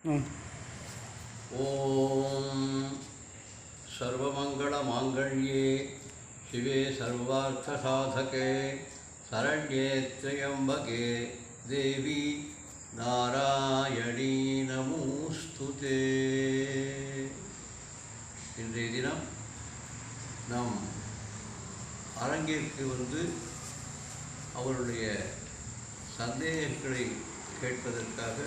ஓம் சர்வமங்களமாங்கல்யே சிவே சர்வார்த்தசாதகே சரண்யே திரியம்பகே தேவி நாராயணீ நமூஸ்துதே இன்றைய தினம் நம் அரங்கிற்கு வந்து அவருடைய சந்தேகங்களை கேட்பதற்காக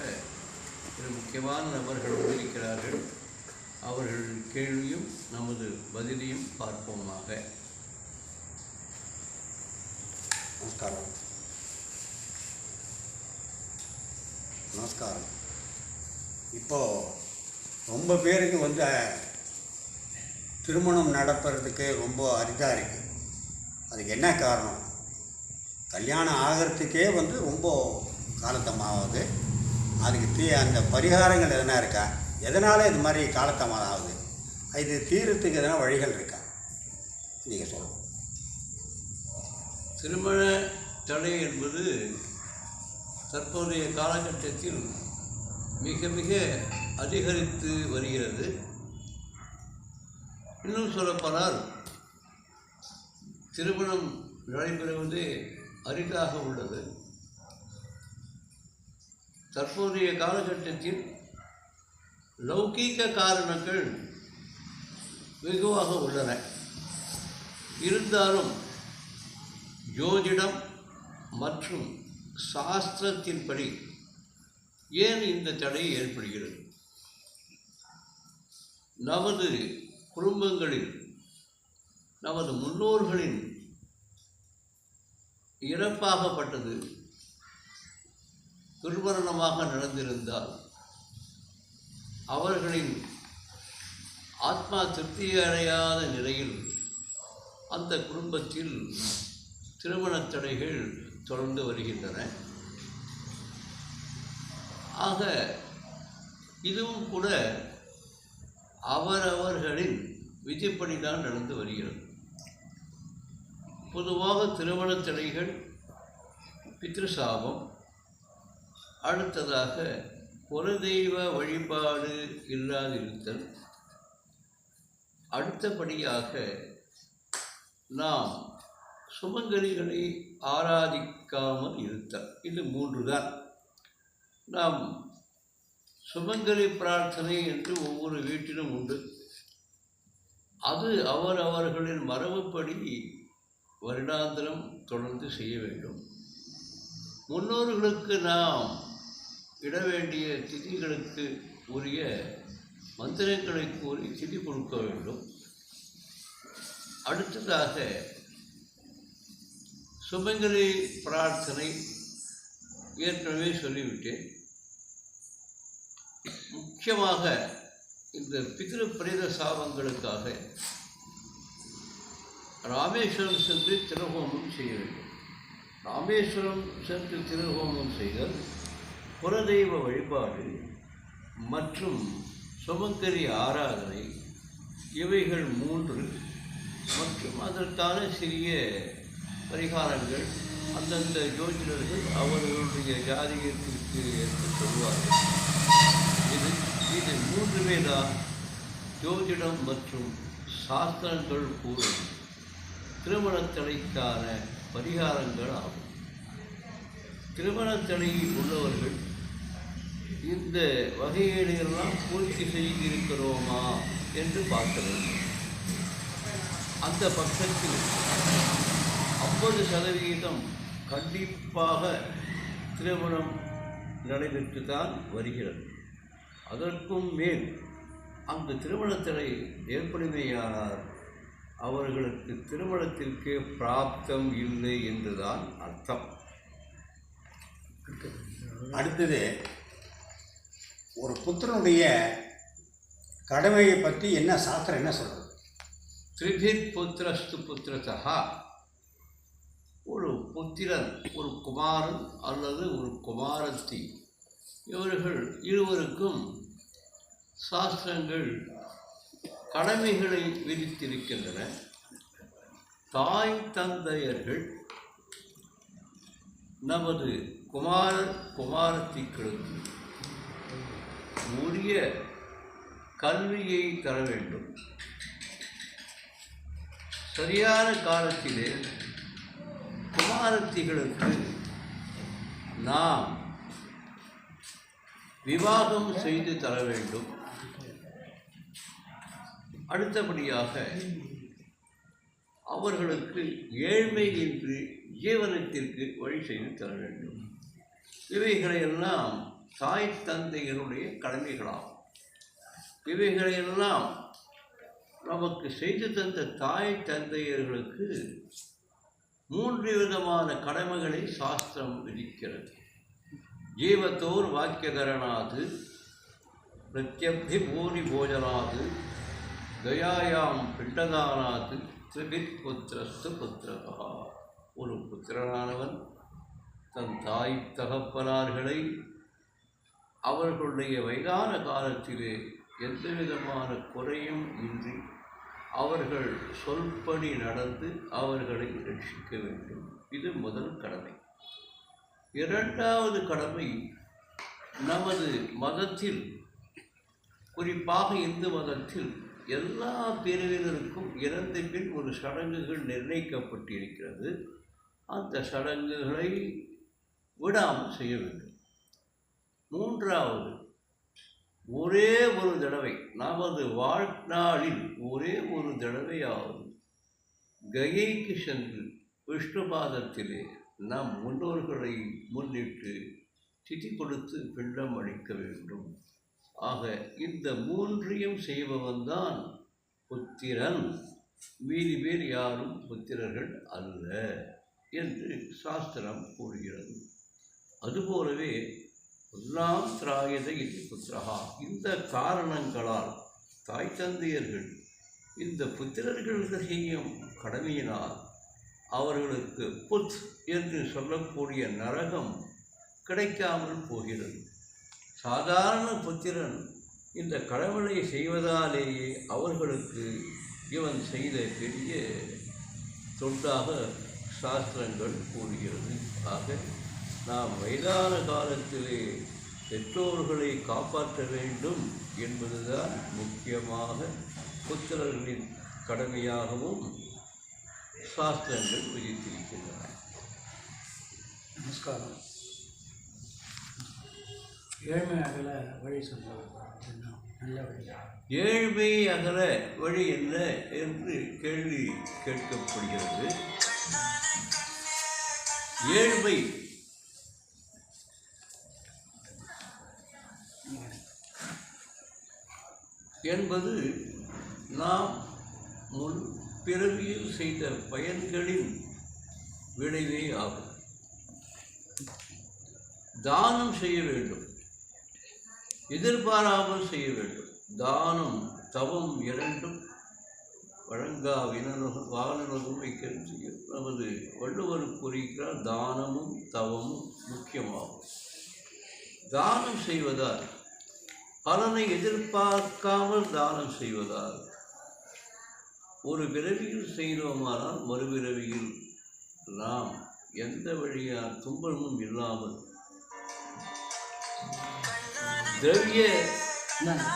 சில முக்கியமான நபர்கள் வந்திருக்கிறார்கள் அவர்கள் கேள்வியும் நமது பதிலையும் பார்ப்போமாக. நமஸ்காரம். நமஸ்காரம். இப்போ ரொம்ப பேருக்கு வந்து திருமணம் நடப்புறதுக்கு ரொம்ப அரிதாக இருக்குது அதுக்கு என்ன காரணம்? கல்யாணம் ஆகிறதுக்கே வந்து ரொம்ப காலத்தமாகுது அதுக்கு தீ அந்த பரிகாரங்கள் எதனா இருக்கா? எதனால் இது மாதிரி காலத்தமாக ஆகுது? இது தீரத்துக்கு எதனா வழிகள் இருக்கா? நீங்கள் சொல்லுங்கள் திருமண தடை என்பது தற்போதைய காலகட்டத்தில் மிக மிக அதிகரித்து வருகிறது. இன்னும் சொல்லப்போனால் திருமணம் நடைபெறுவது அரிதாக உள்ளது. தற்போதைய காலகட்டத்தில் லௌகீக காரணங்கள் வெகுவாக உள்ளன. இருந்தாலும் ஜோதிடம் மற்றும் சாஸ்திரத்தின்படி ஏன் இந்த தடை ஏற்படுகிறது? நமது குடும்பங்களில் நமது முன்னோர்களின் இறப்பாகப்பட்டது துர்மரணமாக நடந்திருந்தால் அவர்களின் ஆத்மா திருப்தி அடையாத நிலையில் அந்த குடும்பத்தில் திருமணத் தடைகள் தொடர்ந்து வருகின்றன. ஆக இதுவும் கூட அவரவர்களின் விதிப்படி தான் நடந்து வருகிறது. பொதுவாக திருமணத் தடைகள் பித்ருசாபம் அடுத்ததாக குலதெய்வ வழிபாடு இல்லாதிருத்தல் அடுத்தபடியாக நாம் சுமங்கலிகளை ஆராதிக்காமல் இருத்தல் இது மூன்று தான் நாம் சுமங்கலி பிரார்த்தனை என்று ஒவ்வொரு வீட்டிலும் உண்டு. அது அவர் அவர்களின் மரபுப்படி வருடாந்திரம் தொடர்ந்து செய்ய வேண்டும். முன்னோர்களுக்கு நாம் இட வேண்டிய திதிகளுக்கு உரிய மந்திரங்களை கூறி திதி கொடுக்க வேண்டும். அடுத்ததாக சுமங்கலி பிரார்த்தனை ஏற்கனவே சொல்லிவிட்டேன். முக்கியமாக இந்த பிதிரு பிரேத சாபங்களுக்காக ராமேஸ்வரம் சென்று திருஹோமம் செய்ய வேண்டும். ராமேஸ்வரம் சென்று திருஹோமம் செய்தல் குலதெய்வ வழிபாடு மற்றும் சுமக்கரி ஆராதனை இவைகள் மூன்று மற்றும் அதற்கான சிறிய பரிகாரங்கள். அந்தந்த ஜோதிடர்கள் அவர்களுடைய ஜாதிகத்திற்கு என்று சொல்வார்கள். இது இது மூன்றுமே தான் ஜோதிடம் மற்றும் சாஸ்திரங்கள் கூறும் திருமணத்தடைக்கான பரிகாரங்கள் ஆகும். திருமணத்தடையில் உள்ளவர்கள் இந்த வகையீடுகள்லாம் பூர்த்தி செய்திருக்கிறோமா என்று பார்க்க வேண்டும். அந்த பட்சத்தில் ஐம்பது சதவிகிதம் கண்டிப்பாக திருமணம் நடைபெற்று தான் வருகிறது. அதற்கும் மேல் அந்த திருமணத்தினை ஏற்படுமையானார் அவர்களுக்கு திருமணத்திற்கு பிராப்தம் இல்லை என்றுதான் அர்த்தம். அடுத்தது ஒரு புத்திரனுடைய கடமையை பற்றி என்ன சாஸ்திரம் என்ன சொல்கிறது திரிபிர் புத்திரஸ்து புத்திரதா ஒரு புத்திரன் ஒரு குமாரன் அல்லது ஒரு குமாரத்தி இவர்கள் இருவருக்கும் சாஸ்திரங்கள் கடமைகளை விதித்திருக்கின்றன. தாய் தந்தையர்கள் நமது குமார குமாரத்திகளுக்கு உரிய கல்வியை தர வேண்டும். சரியான காலத்திலே குமாரத்திகளுக்கு நாம் விவாகம் செய்து தர வேண்டும். அடுத்தபடியாக அவர்களுக்கு ஏழ்மை என்று ஜீவனத்திற்கு வழி செய்து தர வேண்டும். இவைகளையெல்லாம் தாய் தந்தையருடைய கடமைகளாகும். இவைகளையெல்லாம் நமக்கு செய்து தந்த தாய் தந்தையர்களுக்கு மூன்று விதமான கடமைகளை சாஸ்திரம் விதிக்கிறது. ஜீவத்தோர் வாக்கியகரணாது பிரத்யப்தி பூரி போஜனாது தயாயாம் பிண்டதானாது திரிபித் புத்திரஸ்து புத்திரகா. ஒரு புத்திரனானவன் தன் தாய் தகப்பனார்களை அவர்களுடைய வயதான காலத்திலே எந்த விதமான குறையும் இன்றி அவர்கள் சொல்படி நடந்து அவர்களை ரட்சிக்க வேண்டும். இது முதல் கடமை. இரண்டாவது கடமை நமது மதத்தில் குறிப்பாக இந்து மதத்தில் எல்லா பிரிவினருக்கும் இறந்த பின் ஒரு சடங்குகள் நிர்ணயிக்கப்பட்டிருக்கிறது. அந்த சடங்குகளை விடாமல் செய்ய வேண்டும். மூன்றாவது ஒரே ஒரு தடவை நமது வாழ்நாளில் ஒரே ஒரு தடவையாவது கயைக்கு சென்று விஷ்ணுபாதத்திலே நம் முன்னோர்களை முன்னிட்டு திதி கொடுத்து பிண்டம் அளிக்க வேண்டும். ஆக இந்த மூன்றையும் செய்பவன்தான் புத்திரன். மீதி பேர் யாரும் புத்திரர்கள் அல்ல என்று சாஸ்திரம் கூறுகிறது. அதுபோலவே புல்லாம் இது இந்த காரணங்களால் தாய் தந்தையர்கள் இந்த புத்திரர்கள் செய்யும் கடமையினால் அவர்களுக்கு புத் என்று சொல்லக்கூடிய நரகம் கிடைக்காமல் போகிறது. சாதாரண புத்திரன் இந்த கடவுளை செய்வதாலேயே அவர்களுக்கு இவன் செய்த பெரிய தொண்டாக சாஸ்திரங்கள் கூறுகிறது. ஆக நாம் வயதான காலத்திலே பெற்றோர்களை காப்பாற்ற வேண்டும் என்பதுதான் முக்கியமாக புத்திரர்களின் கடமையாகவும் சாஸ்திரங்கள் விதித்திருக்கின்றன. நமஸ்காரம். ஏழ்மை அகல வழி வழி. ஏழ்மை அகல வழி என்ன என்று கேள்வி கேட்கப்படுகிறது. ஏழ்மை என்பது நாம் முன் பிறவியில் செய்த பயன்களின் விளைவே ஆகும். தானம் செய்ய வேண்டும். எதிர்பாராமல் செய்ய வேண்டும். தானம் தவம் இரண்டும் வழங்கா வினனும் வானனும் வைக்கிறது செய்யும் நமது வள்ளுவர் கூறுகிறார் தானமும் தவமும் முக்கியமாகும். தானம் செய்வதால் பலனை எதிர்பார்க்காமல் தானம் செய்வதால். ஒரு பிறவியில் செய்தோமானால் மறுபிறவியில் நாம் எந்த வழியால் துன்பமும் இல்லாமல். திரவிய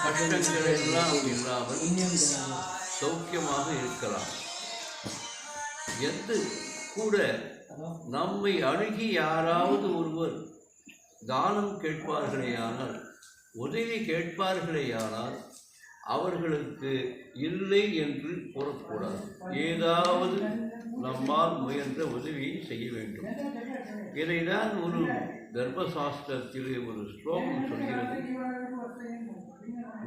கஷ்டங்கள் எல்லாம் இல்லாமல் சௌக்கியமாக இருக்கலாம். எந்த கூட நம்மை அணுகி யாராவது ஒருவர் தானம் கேட்பார்களேயானால் உதவி கேட்பார்களேயானால் அவர்களுக்கு இல்லை என்று கூறக்கூடாது ஏதாவது நம்மால் முயன்ற உதவியை செய்ய வேண்டும். இதைதான் ஒரு தர்மசாஸ்திரத்திலே ஒரு ஸ்லோகம் சொல்கிறது.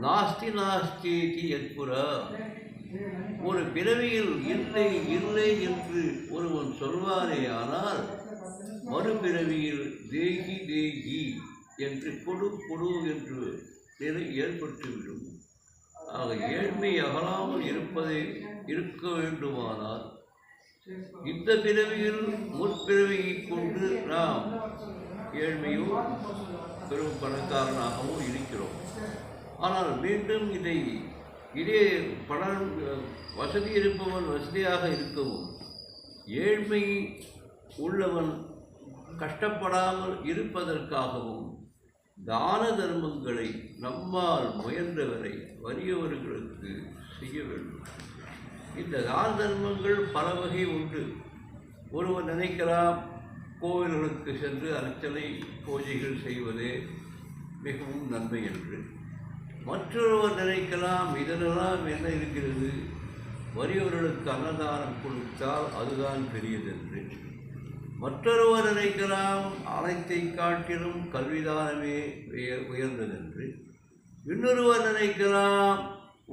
நாஸ்தி நாஸ்தி எத்புரா ஒரு பிறவியில் இல்லை இல்லை என்று ஒருவன் சொல்வாரே ஆனால் மறுபிறவியில் தேகி தேகி என்று கொடு கொடு என்று நிலை ஏற்பட்டுவிடும்? ஆக ஏழ்மை அகலாமல் இருப்பதை இருக்க வேண்டுமானால் இந்த பிறவியில் முற்பிறவியை கொண்டு நாம் ஏழ்மையோ பெரும் பணக்காரனாகவும் இருக்கிறோம். ஆனால் மீண்டும் இதை இதே பணம் வசதி இருப்பவன் வசதியாக இருக்கவும் ஏழ்மை உள்ளவன் கஷ்டப்படாமல் இருப்பதற்காகவும் தான தர்மங்களை நம்மால் முயன்றவரை வறியவர்களுக்கு செய்ய வேண்டும். இந்த தான தர்மங்கள் பல வகை உண்டு. ஒருவர் நினைக்கலாம் கோவில்களுக்கு சென்று அர்ச்சனை பூஜைகள் செய்வதே மிகவும் நன்மை என்று. மற்றொருவர் நினைக்கலாம் இதனெல்லாம் என்ன இருக்கிறது? வறியவர்களுக்கு அன்னதானம் கொடுத்தால் அதுதான் பெரியதென்று. மற்றொருவர் நினைக்கலாம். அனைத்தை காட்டிலும் கல்விதானமே உயர்ந்ததென்று. இன்னொருவர் நினைக்கலாம்.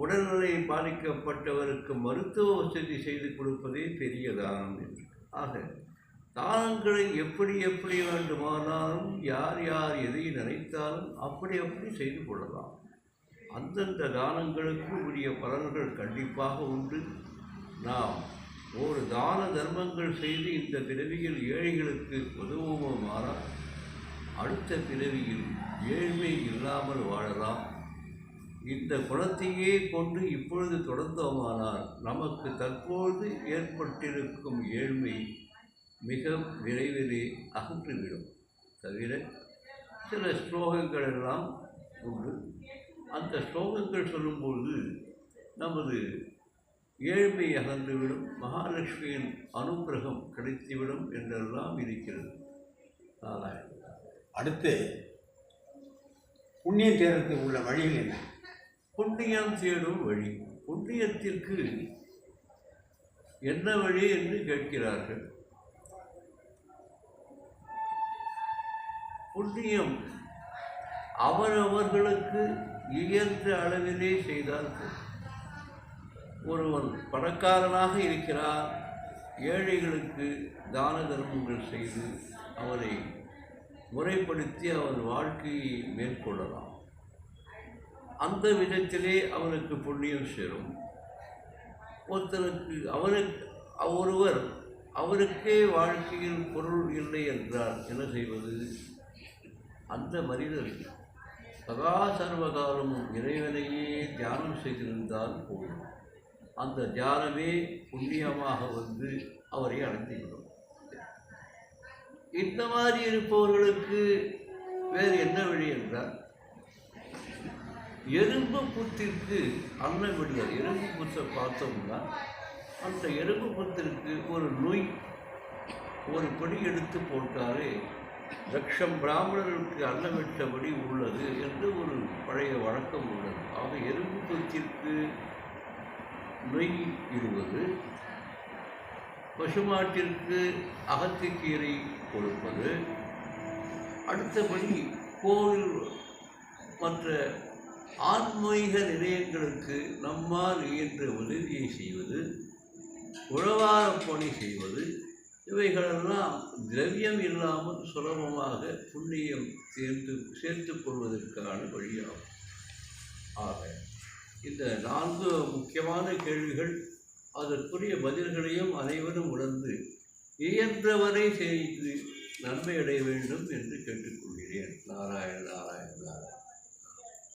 உடல்நிலை பாதிக்கப்பட்டவருக்கு மருத்துவ வசதி செய்து கொடுப்பதே பெரிய தானம் என்று. ஆக தானங்களை எப்படி எப்படி வேண்டுமானாலும் யார் யார் எதை நினைத்தாலும் அப்படி அப்படி செய்து கொள்ளலாம். அந்தந்த தானங்களுக்கு உரிய பலன்கள் கண்டிப்பாக உண்டு. நாம் ஒரு தான தர்மங்கள் செய்து இந்த பிறவியில் ஏழைகளுக்கு உதவுவோமானால் அடுத்த பிறவியில் ஏழ்மை இல்லாமல் வாழலாம். இந்த குணத்தையே கொண்டு இப்பொழுது தொடர்ந்தோமானால் நமக்கு தற்போது ஏற்பட்டிருக்கும் ஏழ்மை மிக விரைவிலே அகற்றிவிடும். தவிர சில ஸ்லோகங்கள் எல்லாம் உண்டு. அந்த ஸ்லோகங்கள் சொல்லும்போது நமது ஏழ்மை அகன்றுவிடும் மகாலட்சுமியின் அனுக்கிரகம் கிடைத்துவிடும் என்றெல்லாம் இருக்கிறது. நாராயணன். அடுத்து புண்ணியம் தேர்றதுக்கு உள்ள வழிகள் என்ன? புண்ணியம் தேடும் வழி. புண்ணியத்திற்கு என்ன வழி என்று கேட்கிறார்கள். புண்ணியம் அவரவர்களுக்கு இயன்ற அளவிலே செய்தால் போதும். ஒருவன் பணக்காரனாக இருக்கிறார் ஏழைகளுக்கு தான தர்மங்கள் செய்து அவரை முறைப்படுத்தி அவன் வாழ்க்கையை மேற்கொள்ளலாம். அந்த விதத்திலே அவனுக்கு புண்ணியம் சேரும். ஒருத்தனுக்கு அவனுக்கு ஒருவர் அவருக்கே வாழ்க்கையில் பொருள் இல்லை என்றால் என்ன செய்வது? அந்த மனிதர் சதா சர்வகாலமும் இறைவனையே தியானம் செய்திருந்தால் போதும். அந்த தியானமே புண்ணியமாக வந்து அவரை அடைந்துவிடும் இந்த மாதிரி இருப்பவர்களுக்கு வேறு என்ன வழி என்றால் எறும்பு புத்திற்கு அன்னம் விடுதல் எறும்பு புத்தை பார்த்தோம்னா அந்த எறும்பு புத்திற்கு ஒரு நோய் ஒரு படி எடுத்து போட்டாலே லட்சம் பிராமணர்களுக்கு அன்னமிட்டபடி உள்ளது என்று ஒரு பழைய வழக்கம் உள்ளது. ஆக எறும்பு புத்திற்கு நொய் இருவது. பசுமாட்டிற்கு அகத்திக்கீரை கொடுப்பது. அடுத்தபடி கோவில் மற்ற ஆன்மீக நிலையங்களுக்கு நம்மால் இயன்ற உதவியை செய்வது உழவார பணி செய்வது இவைகளெல்லாம் திரவியம் இல்லாமல் சுலபமாக புண்ணியம் சேர்ந்து சேர்த்து கொள்வதற்கான வழியாகும். ஆக இந்த நான்கு முக்கியமான கேள்விகள் அதற்குரிய பதில்களையும் அனைவரும் உணர்ந்து இயன்றவரை செய்து நன்மை அடைய வேண்டும் என்று கேட்டுக்கொள்கிறேன். நாராயண நாராயண நாராயண.